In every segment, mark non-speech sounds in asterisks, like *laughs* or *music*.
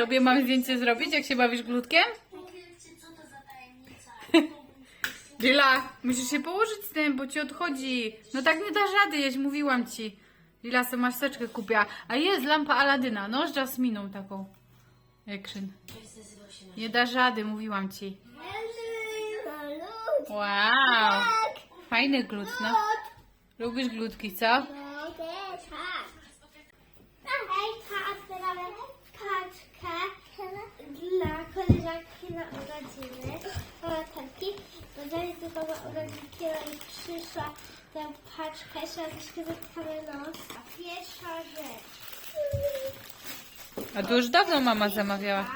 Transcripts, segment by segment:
Tobie mam zdjęcie zrobić, jak się bawisz glutkiem? Lila, musisz się położyć z tym, bo ci odchodzi. No tak nie dasz rady jeść, mówiłam ci. Lila sobie maseczkę kupiła. A jest lampa Aladyna, no z jasminą taką. Action. Nie dasz rady, mówiłam ci. Wow. Fajny glut, no. Lubisz glutki, co? otwieramy paczkę dla koleżanki na urodziny. Bo zanim do tego urodzinki i przyszła ta paczka, jeszcze troszkę zatkamy nos. A pierwsza rzecz. A to już dawno mama zamawiała.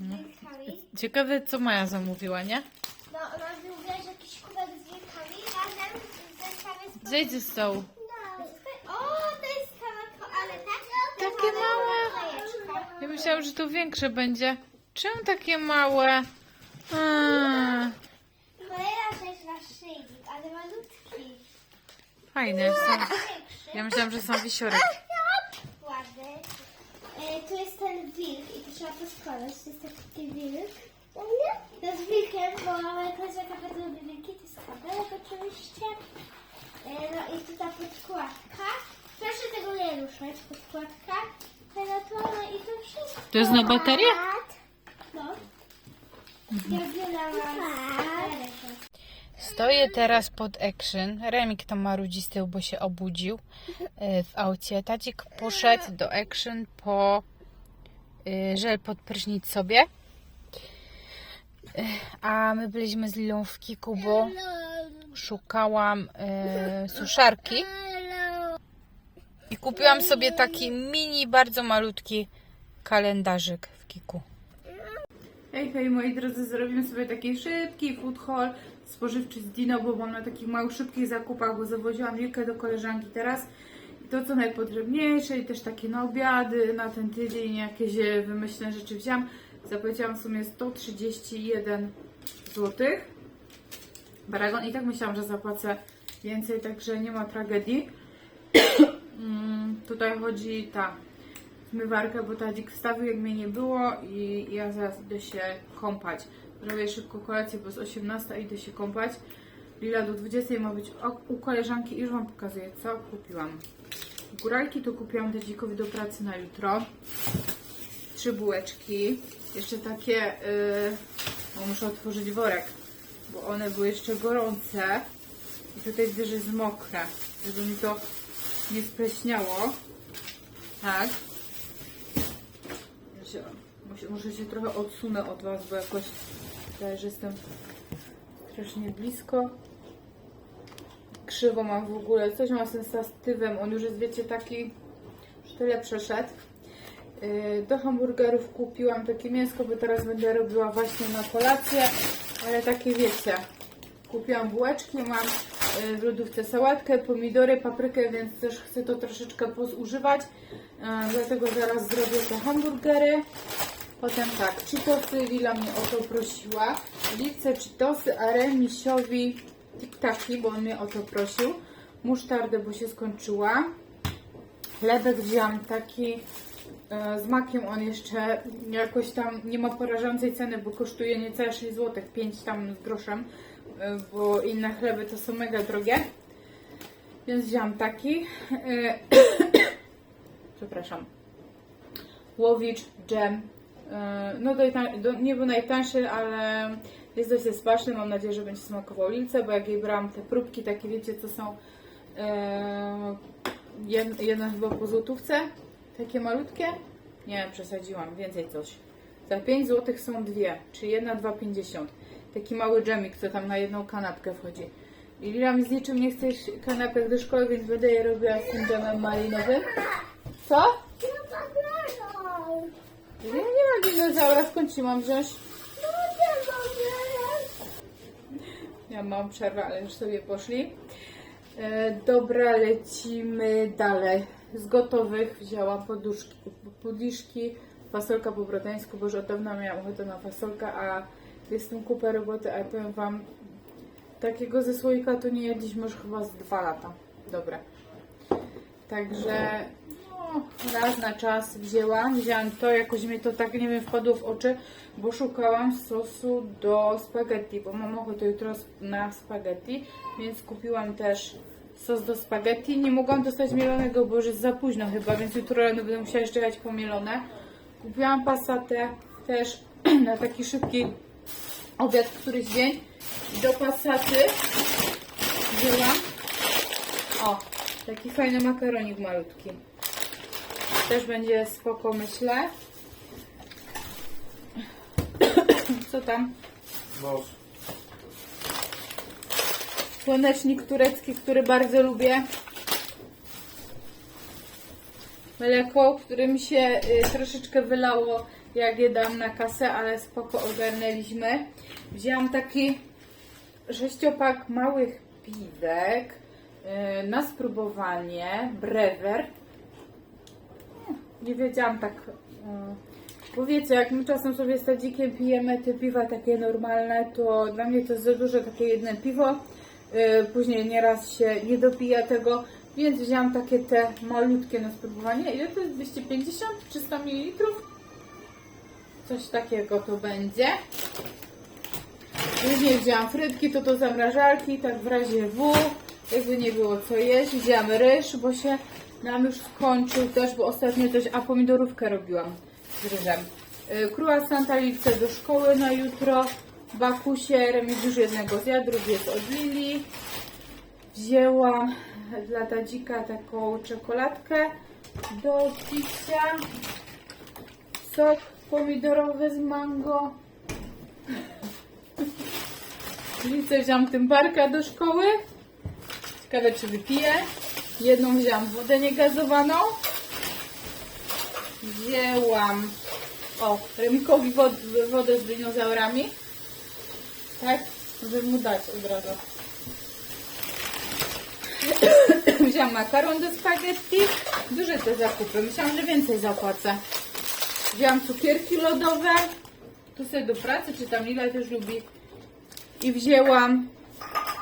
Dźwiękami. Ciekawe, co Maja zamówiła, nie? No, ona mówiła, że jakiś kubek z dźwiękami razem z zestawem z Zejdź ze stołu. No. O, to jest kawałek, ale tak? Takie małe. Ja myślałam, że to większe będzie. Czemu takie małe? A, Kolejna rzecz na szyjnik, ale malutki. fajne są. Ja myślałam, że są wisiorek. *laughs* Ładny. E, tu jest ten wilk i tu trzeba to składać. To jest taki wilk. To jest wilkiem, bo moja koleżanka bardzo lubi wilki. To jest kabelek oczywiście. E, no i tu ta podkładka. Proszę tego nie ruszać. Podkładka. No to, no i to wszystko. To jest na baterię? No. Stoję teraz pod Action. Remik tam marudzi z tyłu, bo się obudził e, w aucie. Tadzik poszedł do Action po e, żel pod prysznic sobie. E, A my byliśmy z Lilą w Kiku, bo szukałam suszarki i kupiłam sobie taki mini, bardzo malutki kalendarzyk w Kiku. Hej, hej moi drodzy, zrobimy sobie taki szybki food haul spożywczy z Dino, bo mam na takich małych, szybkich zakupach, bo zawoziłam Wilkę do koleżanki teraz. I to co najpotrzebniejsze i też takie na obiady na ten tydzień, jakieś e, wymyślne rzeczy wziąłam. Zapłaciłam w sumie 131 zł. Baragon i tak myślałam, że zapłacę więcej, także nie ma tragedii. *coughs* Mm, Tutaj chodzi ta zmywarkę, bo Tadzik wstawił, jak mnie nie było i ja zaraz idę się kąpać. Robię szybko kolację, bo z 18 idę się kąpać. Lila do 20 ma być u koleżanki i już Wam pokazuję, co kupiłam. Góralki to kupiłam Tadzikowi do pracy na jutro. Trzy bułeczki. Jeszcze takie, yy, no muszę otworzyć worek, bo one były jeszcze gorące. I tutaj widzę, że jest mokre, żeby mi to nie spleśniało. Tak. Się, muszę się trochę odsunę od Was, bo jakoś wydaje, że jestem strasznie blisko. Krzywo mam w ogóle, coś mam z tym on już jest, wiecie, taki, już tyle przeszedł. Yy, Do hamburgerów kupiłam takie mięsko, bo teraz będę robiła właśnie na kolację, ale takie wiecie, kupiłam bułeczki, mam w lodówce sałatkę, pomidory, paprykę, więc też chcę to troszeczkę pozużywać, yy, dlatego zaraz zrobię te hamburgery. Potem tak, Cheetosy, Lila mnie o to prosiła. Lilce Cheetosy, a Remisiowi tiktaki, bo on mnie o to prosił. Musztardę, bo się skończyła. Chlebek wziąłam taki e, z makiem, on jeszcze jakoś tam nie ma porażającej ceny, bo kosztuje niecałe 6 zł, 5 tam z groszem, bo inne chleby to są mega drogie. Więc wziąłam taki. E, *coughs* Przepraszam. Łowicz, dżem. E, No do, do, nie był najtańszy, ale jest dość smaczny. Mam nadzieję, że będzie smakował Lilce, bo jak jej brałam te próbki, takie wiecie, co są e, jed- jedna chyba po złotówce, takie malutkie. Nie, przesadziłam, więcej coś. Za 5 zł są dwie, czy jedna 2,50. Taki mały dżemik, co tam na jedną kanapkę wchodzi. I Lila mi z niczym nie chce iść kanapek do szkoły, więc będę je robiła z tym dżemem malinowym. Co? Ja nie mam dinozaura, skąd ci mam wziąć? Ja mam przerwę, ale już sobie poszli. E, dobra, lecimy dalej. Z gotowych wzięłam poduszki, pudiszki, fasolka po brodańsku, bo już od dawna miałam ochotę na fasolkę, a jest tym kupę roboty, a ja powiem Wam, takiego ze słoika to nie jedliśmy już chyba z dwa lata. Dobra. Także, no raz na czas wzięłam, wzięłam to, jakoś mi to tak, nie wiem, wpadło w oczy, bo szukałam sosu do spaghetti, bo mam ochotę jutro na spaghetti, więc kupiłam też sos do spaghetti. Nie mogłam dostać mielonego, bo już jest za późno chyba, więc jutro rano będę musiała jeszcze jechać po mielone. Kupiłam pasatę też *clears throat* na taki szybki obiad któryś dzień. Do pasaty wzięłam o, taki fajny makaronik malutki. Też będzie spoko, myślę. *coughs* Co tam? Nos. Słonecznik turecki, który bardzo lubię. Mleko, którym się y, troszeczkę wylało, jak je dam na kasę, ale spoko ogarnęliśmy. Wzięłam taki sześciopak małych piwek y, na spróbowanie. Brewer. Nie wiedziałam tak. y, Bo wiecie, jak my czasem sobie z tadzikiem pijemy te piwa takie normalne, to dla mnie to jest za dużo takie jedno piwo. Y, Później nieraz się nie dopija tego, więc wzięłam takie te malutkie na spróbowanie. Ile to jest? 250? 300 ml? Coś takiego to będzie. Później wzięłam frytki, to do zamrażarki, tak w razie W, jakby nie było co jeść. Wzięłam ryż, bo się nam już skończył też, bo ostatnio też, a pomidorówkę robiłam z ryżem. Y, Croissant Alice do szkoły na jutro. Bakusie, Remis już jednego zjadł, drugi jest od Lili. Wzięłam dla Tadzika taką czekoladkę do picia. Sok pomidorowy z mango. *laughs* Lice wziąłam tymbarka do szkoły. Ciekawe czy wypiję. Jedną wzięłam wodę niegazowaną. Wzięłam o, Remikowi wod, wodę z dinozaurami. Tak? Żeby mu dać od razu. *coughs* Wziąłam makaron do spaghetti. Duże te zakupy. Myślałam, że więcej zapłacę. Wziąłam cukierki lodowe. Tu sobie do pracy, czy tam Lila też lubi. I wzięłam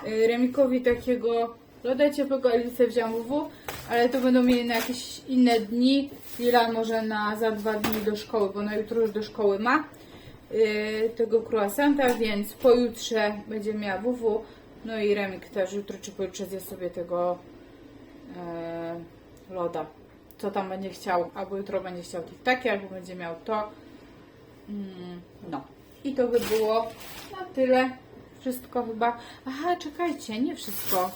y, Remikowi takiego loda ciepłego, Alice wziąłam WW, ale to będą mieli na jakieś inne dni. Lila może na za dwa dni do szkoły, bo na jutro już do szkoły ma y, tego croissanta, więc pojutrze będzie miała WW. No i Remik też jutro czy pojutrze zje sobie tego e, loda. Co tam będzie chciał, albo jutro będzie chciał tiktaki, albo będzie miał to. Mm, no. I to by było na tyle. Wszystko chyba. Aha, czekajcie, nie wszystko.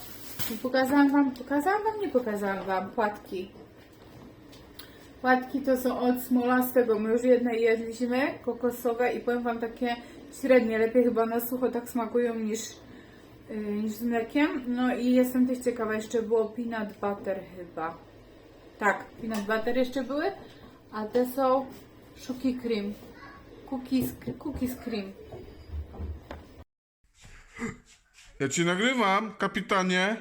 Nie pokazałam wam, pokazałam wam, nie pokazałam wam płatki. Płatki to są od Smolastego. My już jedne jedliśmy, kokosowe i powiem wam takie średnie, lepiej chyba na sucho tak smakują niż, niż z mlekiem. No i jestem też ciekawa, jeszcze było peanut butter chyba. Tak, peanut butter jeszcze były, a te są shuki cream. Cookies, cookies cream. Ja cię nagrywam, kapitanie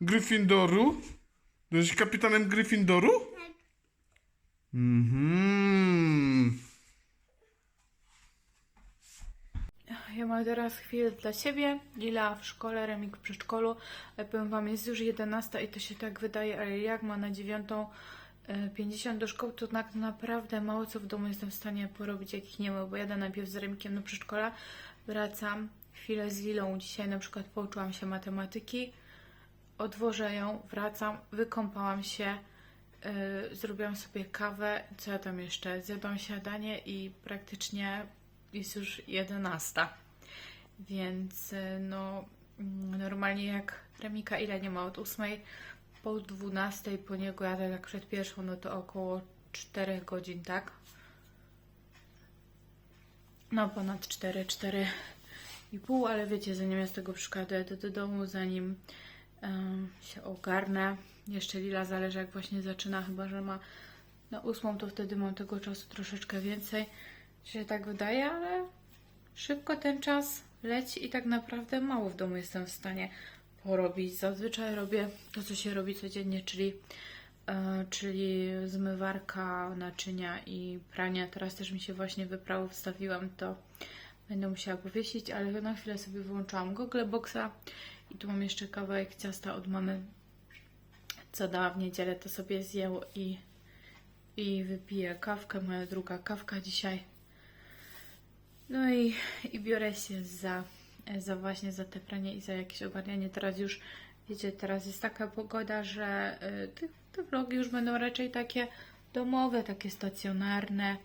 Gryffindoru. Jesteś kapitanem Gryffindoru? Tak. Mhm. Ja mam teraz chwilę dla siebie. Lila w szkole, Remik w przedszkolu. Ale powiem Wam, jest już 11 i to się tak wydaje, ale jak ma na 9.50 do szkoły, to tak naprawdę mało co w domu jestem w stanie porobić, jakich nie ma, bo jadę najpierw z Remikiem do przedszkola, wracam, chwilę z Lilą. Dzisiaj na przykład pouczyłam się matematyki, odwożę ją, wracam, wykąpałam się, yy, zrobiłam sobie kawę, co ja tam jeszcze, zjadłam śniadanie i praktycznie jest już 11. Więc y, no mm, normalnie jak Remika ile nie ma od 8 po 12 po niego jadę tak przed pierwszą, no to około 4 godzin, tak? No ponad 4, 4 i pół, ale wiecie, zanim ja z tego przyjadę do, do domu, zanim em, się ogarnę, jeszcze Lila zależy jak właśnie zaczyna, chyba że ma na ósmą, to wtedy mam tego czasu troszeczkę więcej. Się tak wydaje, ale szybko ten czas leci i tak naprawdę mało w domu jestem w stanie porobić. Zazwyczaj robię to, co się robi codziennie, czyli, e, czyli zmywarka, naczynia i prania. Teraz też mi się właśnie wyprało, wstawiłam to. Będę musiała powiesić, ale na chwilę sobie wyłączyłam Google Boxa i tu mam jeszcze kawałek ciasta od mamy, co dała w niedzielę, to sobie zjęło i i wypiję kawkę, moja druga kawka dzisiaj. No i, i biorę się za, za właśnie za te pranie i za jakieś ogarnianie. Teraz już, wiecie, teraz jest taka pogoda, że y, te, te vlogi już będą raczej takie domowe, takie stacjonarne.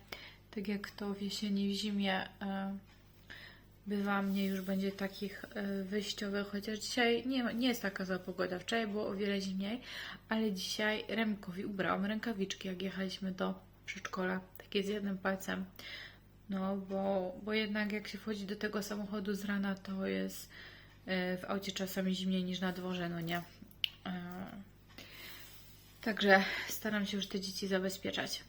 Tak jak to w jesieni, w zimie y, bywa mnie już będzie takich y, wyjściowych, chociaż dzisiaj nie, nie jest taka zła pogoda. Wczoraj było o wiele zimniej, ale dzisiaj Remkowi ubrałam rękawiczki, jak jechaliśmy do przedszkola, takie z jednym palcem. No, bo, bo jednak jak się wchodzi do tego samochodu z rana, to jest e, w aucie czasami zimniej niż na dworze, no nie. E, Także staram się już te dzieci zabezpieczać.